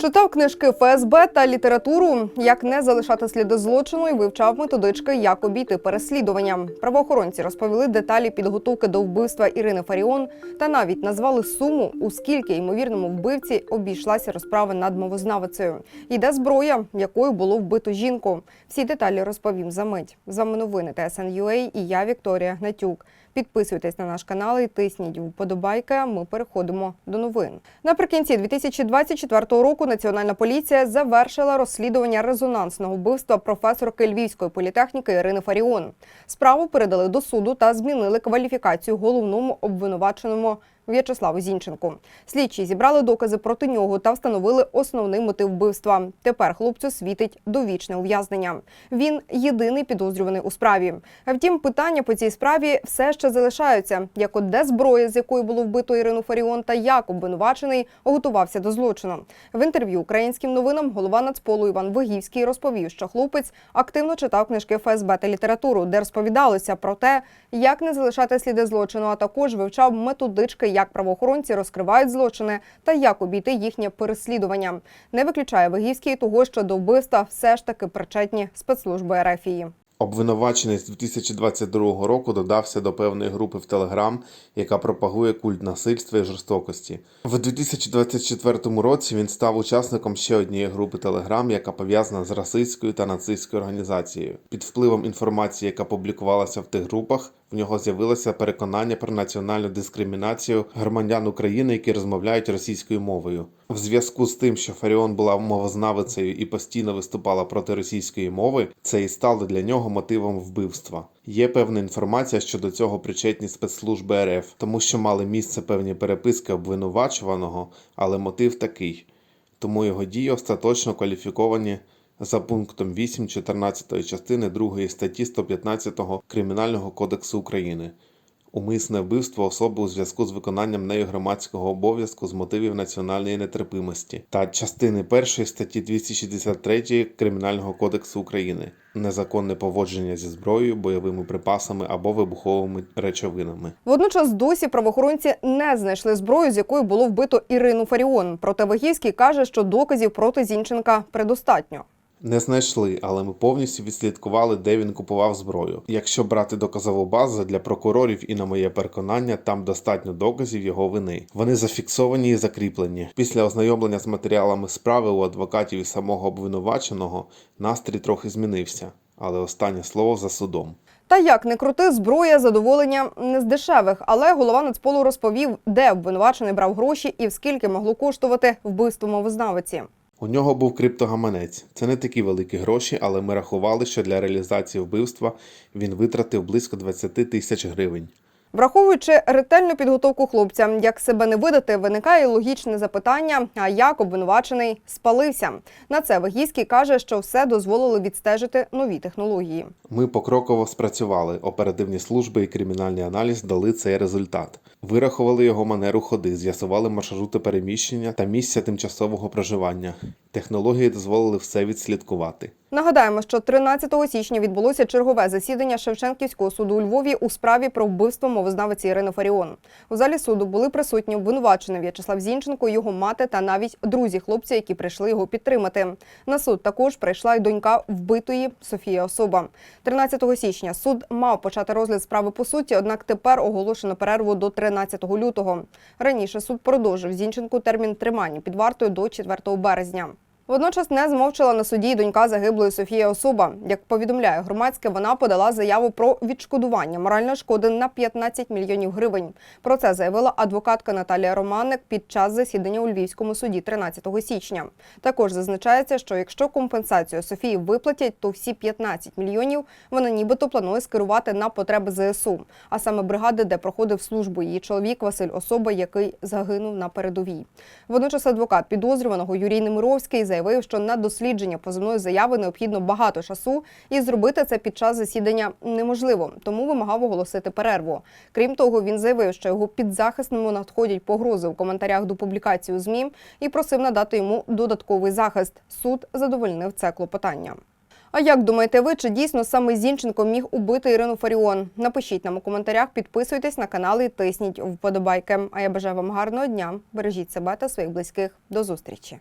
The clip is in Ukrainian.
Читав книжки ФСБ та літературу, як не залишати сліди злочину і вивчав методички, як обійти переслідування. Правоохоронці розповіли деталі підготовки до вбивства Ірини Фаріон та навіть назвали суму, у скільки ймовірному вбивці обійшлася розправа над мовознавицею. Йде зброя, якою було вбито жінку. Всі деталі розповім за мить. З вами новини ТСН.UA і я Вікторія Гнатюк. Підписуйтесь на наш канал і тисніть вподобайки. Ми переходимо до новин. Наприкінці 2024 року Національна поліція завершила розслідування резонансного вбивства професорки Львівської політехніки Ірини Фаріон. Справу передали до суду та змінили кваліфікацію головному обвинуваченому В'ячеславу Зінченку. Слідчі зібрали докази проти нього та встановили основний мотив вбивства. Тепер хлопцю світить довічне ув'язнення. Він єдиний підозрюваний у справі. Втім, питання по цій справі все ще залишаються: як от де зброя, з якої було вбито Ірину Фаріон, та як обвинувачений готувався до злочину. В інтерв'ю українським новинам голова Нацполу Іван Вигівський розповів, що хлопець активно читав книжки ФСБ та літературу, де розповідалося про те, як не залишати сліди злочину, а також вивчав методички, як правоохоронці розкривають злочини та як обійти їхнє переслідування. Не виключає Вигівський того, що до вбивства все ж таки причетні спецслужби РФії. Обвинувачений з 2022 року додався до певної групи в Телеграм, яка пропагує культ насильства і жорстокості. В 2024 році він став учасником ще однієї групи Телеграм, яка пов'язана з расистською та нацистською організацією. Під впливом інформації, яка публікувалася в тих групах, в нього з'явилося переконання про національну дискримінацію громадян України, які розмовляють російською мовою. В зв'язку з тим, що Фаріон була мовознавицею і постійно виступала проти російської мови, це і стало для нього мотивом вбивства. Є певна інформація щодо цього причетні спецслужби РФ, тому що мали місце певні переписки обвинувачуваного, але мотив такий. Тому його дії остаточно кваліфіковані за пунктом 8 14 частини 2 статті 115 Кримінального кодексу України. Умисне вбивство особи у зв'язку з виконанням нею громадського обов'язку з мотивів національної нетерпимості та частини 1 статті 263 Кримінального кодексу України незаконне поводження зі зброєю, бойовими припасами або вибуховими речовинами. Водночас досі правоохоронці не знайшли зброю, з якою було вбито Ірину Фаріон. Проте Вигівський каже, що доказів проти Зінченка предостатньо. Не знайшли, але ми повністю відслідкували, де він купував зброю. Якщо брати доказову базу для прокурорів і на моє переконання, там достатньо доказів його вини. Вони зафіксовані і закріплені. Після ознайомлення з матеріалами справи у адвокатів і самого обвинуваченого настрій трохи змінився, але останнє слово за судом. Та як не крути, зброя задоволення не з дешевих. Але голова Нацполу розповів, де обвинувачений брав гроші і в скільки могло коштувати вбивство мовознавиці. У нього був криптогаманець. Це не такі великі гроші, але ми рахували, що для реалізації вбивства він витратив близько 20 тисяч гривень. Враховуючи ретельну підготовку хлопця, як себе не видати, виникає логічне запитання: а як обвинувачений спалився? На це Вигійський каже, що все дозволили відстежити нові технології. Ми покроково спрацювали. Оперативні служби і кримінальний аналіз дали цей результат. Вирахували його манеру ходи, з'ясували маршрути переміщення та місця тимчасового проживання. Технології дозволили все відслідкувати. Нагадаємо, що 13 січня відбулося чергове засідання Шевченківського суду у Львові у справі про вбивство мовознавиці Ірини Фаріон. У залі суду були присутні обвинувачений В'ячеслав Зінченко, його мати та навіть друзі хлопця, які прийшли його підтримати. На суд також прийшла й донька вбитої Софія Особа. 13 січня суд мав почати розгляд справи по суті, однак тепер оголошено перерву до 13 лютого. Раніше суд продовжив Зінченку термін тримання під вартою до 4 березня. Водночас не змовчала на суді донька загиблої Софія Особа. Як повідомляє громадське, вона подала заяву про відшкодування моральної шкоди на 15 мільйонів гривень. Про це заявила адвокатка Наталія Романник під час засідання у Львівському суді 13 січня. Також зазначається, що якщо компенсацію Софії виплатять, то всі 15 мільйонів вона нібито планує скерувати на потреби ЗСУ, а саме бригади, де проходив службу її чоловік Василь Особа, який загинув на передовій. Водночас адвокат підозрюваного Юрій Немировський заявив, що на дослідження позовної заяви необхідно багато часу, і зробити це під час засідання неможливо, тому вимагав оголосити перерву. Крім того, він заявив, що його підзахисному надходять погрози у коментарях до публікації у ЗМІ і просив надати йому додатковий захист. Суд задовольнив це клопотання. А як думаєте ви, чи дійсно саме Зінченко міг убити Ірину Фаріон? Напишіть нам у коментарях, підписуйтесь на канал і тисніть вподобайки. А я бажаю вам гарного дня. Бережіть себе та своїх близьких. До зустрічі.